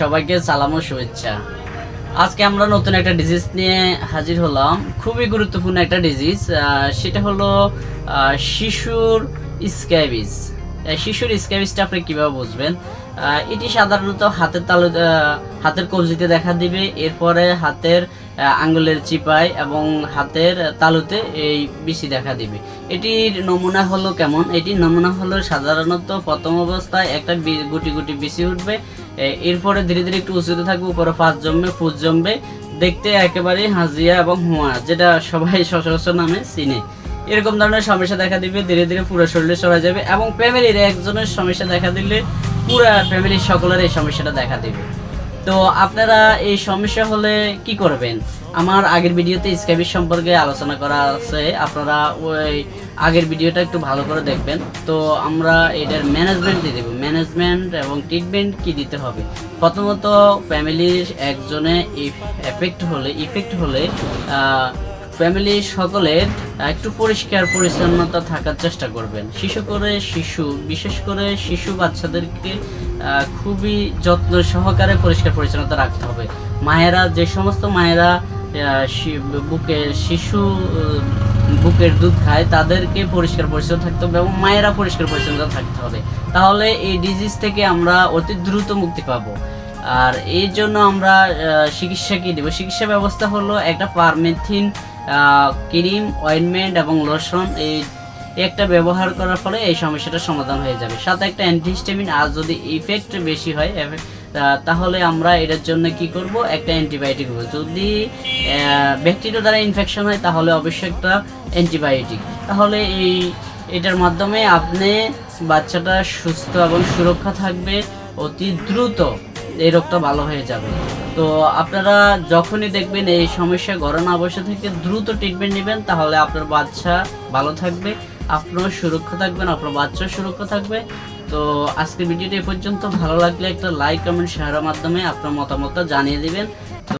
সবাইকে সালাম ও শুভেচ্ছা। আজকে আমরা নতুন একটা ডিজিজ নিয়ে হাজির হলাম। খুবই গুরুত্বপূর্ণ একটা ডিজিজ সেটা হলো শিশুর স্ক্যাবিজ শিশুর স্ক্যাবিজটা আপনি কীভাবে বুঝবেন? এটি সাধারণত হাতের তালু হাতের কবজিতে দেখা দিবে, এরপরে হাতের আঙ্গুলের চিপায় এবং হাতের তালুতে এই বেশি দেখা দিবে। এটির নমুনা হলো কেমন? এটির নমুনা হলো সাধারণত প্রথম অবস্থায় একটা গুটি গুটি বেশি উঠবে। এরপরে ধীরে ধীরে একটু উঁচুতে থাকবে, উপরে ফাঁস জমবে, ফুস জমবে। দেখতে একেবারে হাজিয়া এবং হুয়া, যেটা সবাই সচরাচর নামে চিনে। এরকম ধরনের সমস্যা দেখা দিবে, ধীরে ধীরে পুরো শরীরে সরা যাবে এবং ফ্যামিলির একজনের সমস্যা দেখা দিলে পুরা ফ্যামিলির সকলের এই সমস্যাটা দেখা দিবে। তো আপনারা এই সমস্যা হলে কি করবেন? আমার আগের ভিডিওতে স্ক্যাবির সম্পর্কে আলোচনা করা আছে, আপনারা ওই আগের ভিডিওটা একটু ভালো করে দেখবেন। তো আমরা এটার ম্যানেজমেন্ট দিয়ে দেবো। ম্যানেজমেন্ট এবং ট্রিটমেন্ট কি দিতে হবে? প্রথমত ফ্যামিলির একজনে এফেক্ট হলে ইফেক্ট হলে ফ্যামিলি সকলের একটু পরিষ্কার পরিচ্ছন্নতা থাকার চেষ্টা করবেন। শিশু করে শিশু, বিশেষ করে শিশু বাচ্চাদেরকে খুবই যত্ন সহকারে পরিষ্কার পরিচ্ছন্নতা রাখতে হবে। মায়েরা, যে সমস্ত মায়েরা বুকে শিশু বুকের দুধ খায়, তাদেরকে পরিষ্কার পরিচ্ছন্ন থাকতে হবে এবং মায়েরা পরিষ্কার পরিচ্ছন্ন থাকতে হবে। তাহলে এই ডিজিজ থেকে আমরা অতি দ্রুত মুক্তি পাবো। আর এই জন্য আমরা চিকিৎসা কী দেবো? চিকিৎসা ব্যবস্থা হলো একটা পারমেথিন ক্রিম অয়েনমেন্ট এবং লোশন এই একটা ব্যবহার করার ফলে এই সমস্যাটার সমাধান হয়ে যাবে। সাথে একটা অ্যান্টিহিস্টামিন আর যদি ইফেক্ট বেশি হয় তাহলে আমরা এটার জন্য কি করব? একটা অ্যান্টিবায়োটিক দেবো যদি ব্যাকটেরিয়া দ্বারা ইনফেকশন হয়, তাহলে অবশ্যই একটা অ্যান্টিবায়োটিক তাহলে এই, এটার মাধ্যমে আপনি বাচ্চাটা সুস্থ এবং সুরক্ষা থাকবে, অতি দ্রুত এই রোগটা ভালো হয়ে যাবে। তো আপনারা যখনই দেখবেন এই সমস্যা ঘরে না বসে থেকে দ্রুত ট্রিটমেন্ট নেবেন, তাহলে আপনার বাচ্চা ভালো থাকবে। আপনার সুরক্ষা থাকবেন, আপনার বাচ্চার সুরক্ষা থাকবে। তো আজকের ভিডিওটি এ পর্যন্ত। ভালো লাগলে একটা লাইক কমেন্ট শেয়ারের মাধ্যমে আপনার মতামতটা জানিয়ে দিবেন।